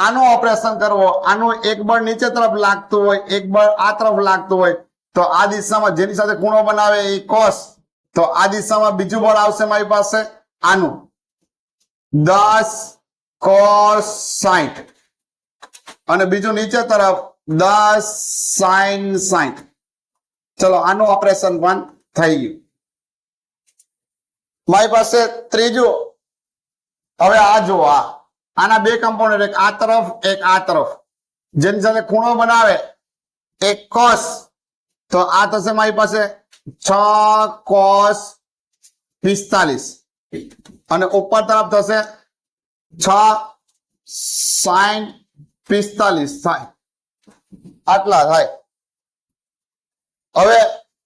આનું ઓપરેશન કરવો, આનું એક બળ નીચે તરફ લાગતું હોય, એક બળ આ તરફ લાગતું હોય, તો આ દિશામાં જેની સાથે ખૂણો બનાવે એ કોસ તો આ દિશામાં બીજું બળ આવશે મારી પાસે, આનું. દસ કોસ સાઈઠ. અને બીજું નીચે તરફ દસ સાઈન સાઈઠ. ચલો, આનું ઓપરેશન પણ થઈ ગયું. મારી પાસે ત્રીજું. હવે આ જુઓ, આ. આના બે કમ્પાઉન્ડર એક આ તરફ, એક આ તરફ. જેની સાથે ખૂણો બનાવે, એક કોસ તો આ થશે મારી પાસે? છ કોસ પિસ્તાલીસ. અને ઉપર તરફ થશે છ સાઈન પિસ્તાલીસ. થાય આટલા થાય. હવે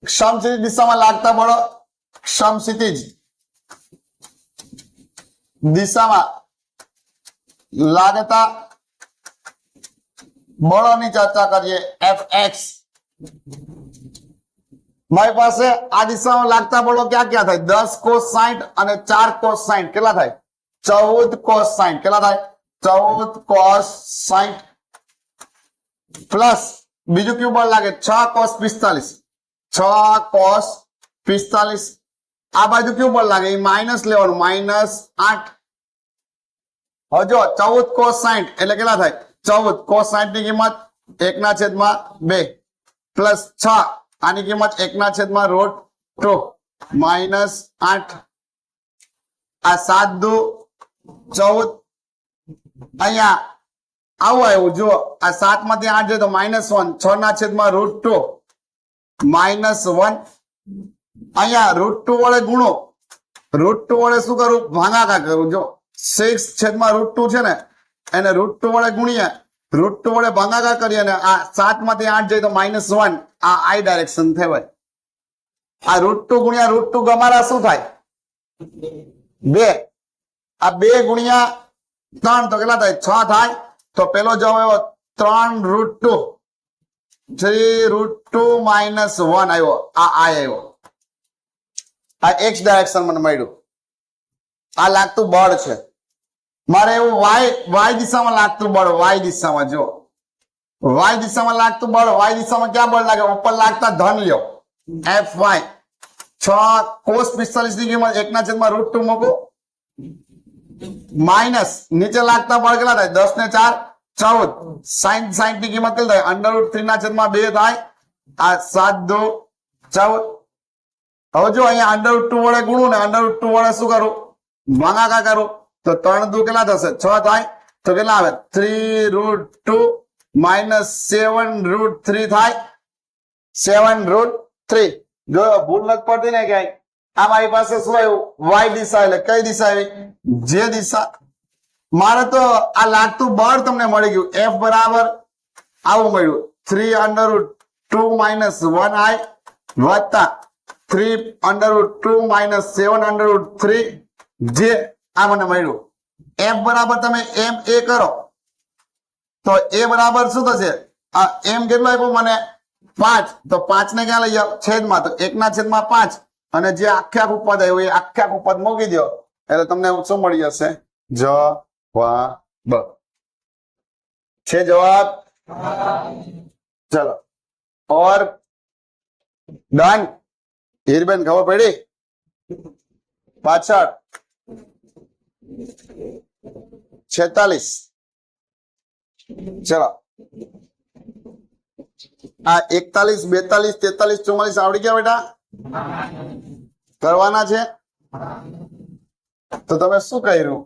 સમક્ષિતિજ દિશામાં લાગતા પડો સમક્ષિતિજ દિશામાં લાગતા બળોની ચર્ચા કરીએ. F X. મારી પાસે આ દિશામાં લાગતા બળો ક્યાં ક્યાં થાય? દસ કોસ સાઈઠ અને ચાર કોસ સાઈઠ કેટલા થાય? ચૌદ કોસ સાઈઠ કેટલા થાય? ચૌદ કોસ સાઈઠ પ્લસ બીજું કયું બળ લાગે? છ કોસ પિસ્તાલીસ. છ કોસ પિસ્તાલીસ. આ બાજુ કયું બળ લાગે? એ માઇનસ લેવાનું. માઇનસ આઠ હવે જો ચૌદ કોસ સાઈઠ એટલે કેટલા થાય? ચૌદ. કોસ સાઈઠની કિંમત એકના છેદમાં બે પ્લસ છ. આની કિંમત એકના છેદમાં રોટ ટુ માઇનસ આઠ. આ સાત દુ ચૌદ. અહીંયા આવું આવ્યું. જુઓ, આ સાતમાંથી આઠ જાય તો માઇનસ વન છ ના છેદમાં રૂટ ટુ માઇનસ વન અહીંયા રૂટ ટુ વડે ગુણો. રૂટ ટુ વડે શું કરું? ભાગાકાર કરું. જો સિક્સ છેદમાં રૂટ ટુ છે ને, એને રૂટ ટુ વડે ગુણીએ રૂટ ટુ વડે ભાગાકાર કરીએ ને આ સાતમાંથી આઠ જઈએ તો માઇનસ વન આ આઈ ડાયરેક્શન થવાય. આ રૂટ ટુ ગુણ્યા રૂટ ટુ ગમારા શું થાય? બે. આ બે ગુણ્યા ત્રણ તો કેટલા થાય? છ થાય. તો પેલો જવાબ આવ્યો ત્રણ root two three root two minus one આવ્યો. આ આઈ આવ્યો. આ એક્સ ડાયરેક્શન મને મળ્યું. આ લાગતું બળ છે. મારે એવું વાય વાય દિશામાં લાગતું બળ, વાય દિશામાં જો વાય દિશામાં લાગતું બળ, વાય દિશામાં ક્યાં બળ લાગે? ઉપર લાગતા ધન લ્યો. એફ વાય છ કોસ પિસ્તાલીસ કિંમત એકના છેદમાં રૂટ ટુ મૂકો. માઇનસ નીચે લાગતા બળ કેટલા થાય? દસ ને ચાર, ચૌદ. સાઈન સાઈનની કિંમત કેટલી થાય? અંડર રૂટ થ્રી ના છેદમાં બે થાય. આ સાત, દો, ચૌદ. હવે જો અહીંયા અંડર રૂટ ટુ વડે ગુણું ને અંડર રૂટ ટુ વડે શું કરું? ભાગાકાર કરું. તો ત્રણ દુ કેટલા થશે? છ થાય? તો કેટલા આવે? Three root two minus seven root three થાય? સેવન રૂટ થ્રી જો ભૂલ નથી પડતી ને ક્યાંય, આ મારી પાસે શું આવ્યું? વાય દિશા એટલે કઈ દિશા આવી? જે દિશા. મારે તો આ લાગતું બળ તમને મળી ગયું. એફ બરાબર આવું મળ્યું. Three under root two minus one I વત્તા three under root two minus seven under root three જે આ મને મળ્યું. એમ બરાબર તમે એમ એ કરો. તો એ બરાબર શું થશે? એમ કેટલો આપ્યો મને? પાંચ. તો પાંચ ને ક્યાં લઈ જાઓ? છેદમાં. તો એકના છેદમાં પાંચ. અને જે આખે આખું પદ એ આખે આખું મૂકી દો. એટલે તમને શું મળી જશે? જવાબ. છે જવાબ? ચલો. ઓર ડન. હીરબેન, ખબર પડી? પાછળ. છેતાલીસ. ચલો. આ એકતાલીસ, બેતાલીસ, તેતાલીસ, ચુમ્માલીસ આવડી ગયા બેટા? કરવાના છે? તો તમે શું કર્યું?